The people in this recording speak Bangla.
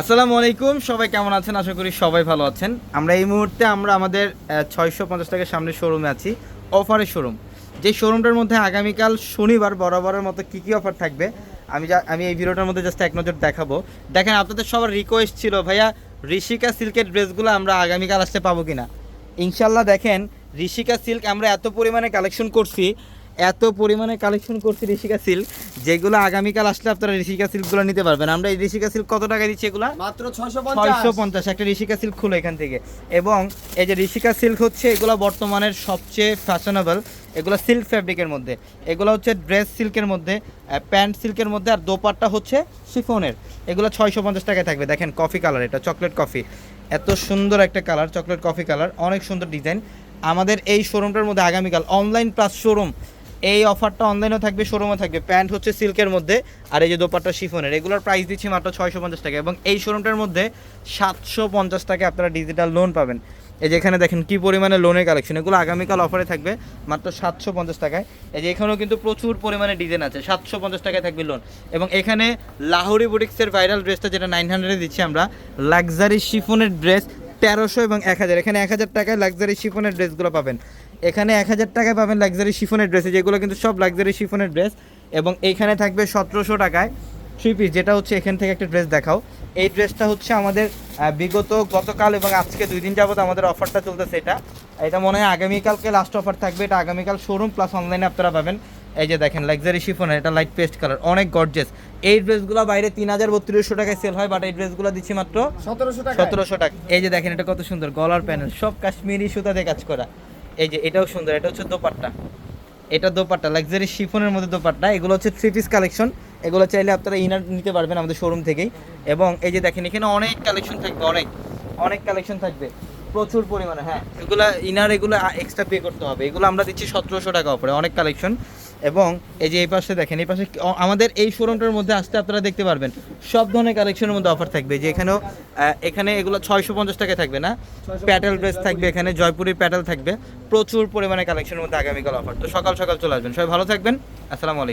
আসসালামু আলাইকুম, সবাই কেমন আছেন? আশা করি সবাই ভালো আছেন। আমরা এই মুহূর্তে আমরা আমাদের ছয়শো পঞ্চাশ টাকার সামনে শোরুমে আছি অফারের শোরুম যে শোরুমটার মধ্যে আগামীকাল শনিবার বরাবরের মতো কী কী অফার থাকবে, আমি যা, আমি এই ভিডিওটার মধ্যে জাস্ট এক নজর দেখাবো। দেখেন, আপনাদের সবার রিকোয়েস্ট ছিল, ভাইয়া, ঋষিকা সিল্কের ড্রেসগুলো আমরা আগামীকাল আসতে পাবো কিনা? ইনশাল্লাহ দেখেন, ঋষিকা সিল্ক আমরা এত পরিমাণে কালেকশন করছি এত পরিমাণে কালেকশন করছি ঋষিকা সিল্ক যেগুলো আগামীকাল আসলে আপনারা ঋষিকা সিল্কগুলো নিতে পারবেন। আমরা এই ঋষিকা সিল্ক কত টাকা দিচ্ছি এগুলা? মাত্র ছয়শো পঞ্চাশ। একটা ঋষিকা সিল্ক খুলো এখান থেকে। এবং এই যে ঋষিকা সিল্ক হচ্ছে এগুলো বর্তমানের সবচেয়ে ফ্যাশনেবল এগুলো সিল্ক ফ্যাব্রিকের মধ্যে। এগুলো হচ্ছে ড্রেস সিল্কের মধ্যে প্যান্ট সিল্কের মধ্যে আর দোপাট্টা হচ্ছে শিফনের এগুলো ছয়শো পঞ্চাশ টাকায় থাকবে। দেখেন কফি কালার এটা চকলেট কফি এত সুন্দর একটা কালার চকলেট কফি কালার অনেক সুন্দর ডিজাইন আমাদের এই শোরুমটার মধ্যে আগামীকাল অনলাইন প্লাস শোরুম এই অফারটা অনলাইনেও থাকবে শোরুমও থাকবে। প্যান্ট হচ্ছে সিল্কের মধ্যে, আর এই যে দোপাট্টা শিফনের, এগুলোর প্রাইস দিচ্ছি মাত্র ছয়শো পঞ্চাশ টাকা। এবং এই শোরুমটার মধ্যে সাতশো পঞ্চাশ টাকা আপনারা ডিজিটাল লোন পাবেন। এই যে এখানে দেখেন কী পরিমাণে লোনের কালেকশন এগুলো আগামীকাল অফারে থাকবে মাত্র সাতশো পঞ্চাশ টাকায়। এই যে এখানেও কিন্তু প্রচুর পরিমাণে ডিজাইন আছে, সাতশো পঞ্চাশ টাকায় থাকবে লোন এবং এখানে লাহোরি বুটিক্সের ভাইরাল ড্রেসটা যেটা নাইন হান্ড্রেডে দিচ্ছি আমরা লাক্সারি শিফনের ড্রেস তেরোশো এবং এক হাজার। এখানে এক হাজার টাকায় লাক্সারি শিফনের ড্রেসগুলো পাবেন। এখানে এক হাজার টাকায় পাবেন লাক্সারি শিফনের ড্রেস যেগুলো কিন্তু সব লাক্সারি শিফনের ড্রেস এবং এইখানে থাকবে সতেরোশো টাকায় থ্রি পিস যেটা হচ্ছে এখান থেকে একটা ড্রেস দেখাও। এই ড্রেসটা হচ্ছে আমাদের বিগত গতকাল এবং আজকে দুই দিন যাবত আমাদের অফারটা চলতেছে এটা। এটা মনে হয় আগামীকালকে লাস্ট অফার থাকবে এটা আগামীকাল শোরুম প্লাস অনলাইনে আপনারা পাবেন। এই যে দেখেন লাক্সারি শিফনের এটা লাইট পেস্ট কালার অনেক গর্জেস এই ড্রেসগুলো বাইরে তিন হাজার বত্রিশশো টাকায় সেল হয় বাট এই ড্রেসগুলো দিচ্ছি মাত্র সতেরোশো টাকা সতেরোশো টাকা। এই যে দেখেন এটা কত সুন্দর গলার প্যানেল সব কাশ্মীরি সুতা দিয়ে কাজ করা। এই যে এটাও সুন্দর, এটা হচ্ছে দোপাট্টা। এটা দোপাট্টা লাক্সারি শিফনের মধ্যে দোপাট্টা। এগুলো হচ্ছে থ্রি পিস কালেকশন এগুলো চাইলে আপনারা ইনার নিতে পারবেন আমাদের শোরুম থেকেই। এবং এই যে দেখেন, এখানে অনেক কালেকশন থাকবে, অনেক অনেক কালেকশন থাকবে। প্রচুর পরিমাণে হ্যাঁ। এগুলো, ইনার এগুলো এক্সট্রা পে করতে হবে। এগুলো আমরা দিচ্ছি সতেরোশো টাকা উপরে, অনেক কালেকশন এবং এই যে এই পাশে দেখেন এই পাশে আমাদের এই শোরুমটার মধ্যে আসতে আপনারা দেখতে পারবেন সব ধরনের কালেকশনের মধ্যে অফার থাকবে। যে এখানেও এখানে এগুলো ছয়শো পঞ্চাশ টাকা থাকবে না প্যাটেল ড্রেস থাকবে। এখানে জয়পুরি প্যাটেল থাকবে প্রচুর পরিমাণে কালেকশনের মধ্যে আগামীকাল অফার তো সকাল সকাল চলে আসবেন। সবাই ভালো থাকবেন আসসালামু আলাইকুম।